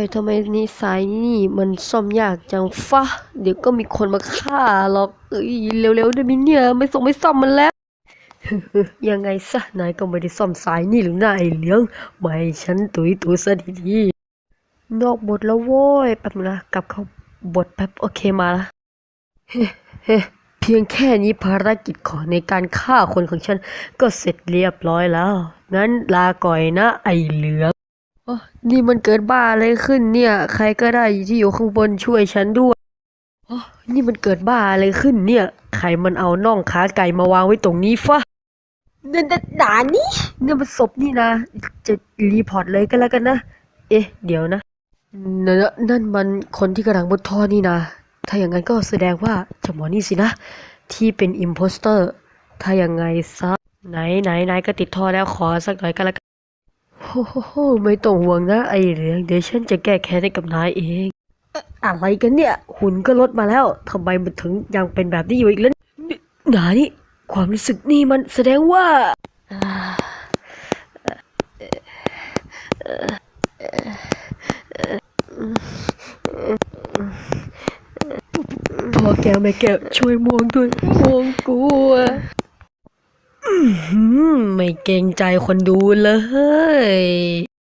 ยทำไมนิสัยนี่มันซ่อมยากจังฟะ เดี๋ยวก็มีคนมาฆ่าหรอก เอ้ยเร็วๆได้ไหมเนี่ยไม่ส่งไม่ซ่อมมันแล้ว ยังไงซะนายก็ไม่ได้ซ่อมสายนี่หรือนาไอ้เหลืองไม่ฉันตุยตุยซะดีๆนอกบทแล้วโว้ยแป๊บนึงนะกลับเข้าบทแป๊บโอเคมาละเฮ้เพียงแค่นี้ภารกิจของในการฆ่าคนของฉันก็เสร็จเรียบร้อยแล้ว งั้นลาก่อยนะไอ้เหลือง นี่มันเกิดบ้าอะไรขึ้นเนี่ย ใครก็ได้ที่อยู่ข้างบนช่วยฉันด้วยอ๋อนี่มันเกิดบ้าอะไรขึ้นเนี่ย ใครมันเอาน่องขาไก่มาวางไว้ตรงนี้ฟะนั่นด่านี่เนี่ยมันศพนี่นะ จะรีพอร์ตเลยก็แล้วกันนะ เอ๊ะ เดี๋ยวนะ นั่นนั่นมันคนที่กำลังบนท่อนี่นะ ถ้าอย่างนั้นก็แสดงว่าเจ้าหมอนี่สินะ ที่เป็นอิมโพสเตอร์ ถ้าอย่างไงซะไหนไหนไหนก็ติดท่อแล้วขอสักหน่อยก็แล้วกัน โอ้โหไม่ต้องห่วงนะไอ้เหลืองเดี๋ยวฉันจะแก้แค้นให้กับนายเอง อะไรกันเนี่ย หุ่นก็ลดมาแล้วทำไมมันถึงยังเป็นแบบนี้อยู่อีกแล้วนี่ไหนความรู้สึกนี่มันแสดงว่าพ่อแก้วแม่แก้วช่วยม่วงด้วยม่วงกลัว ไม่เกรงใจคนดูเลย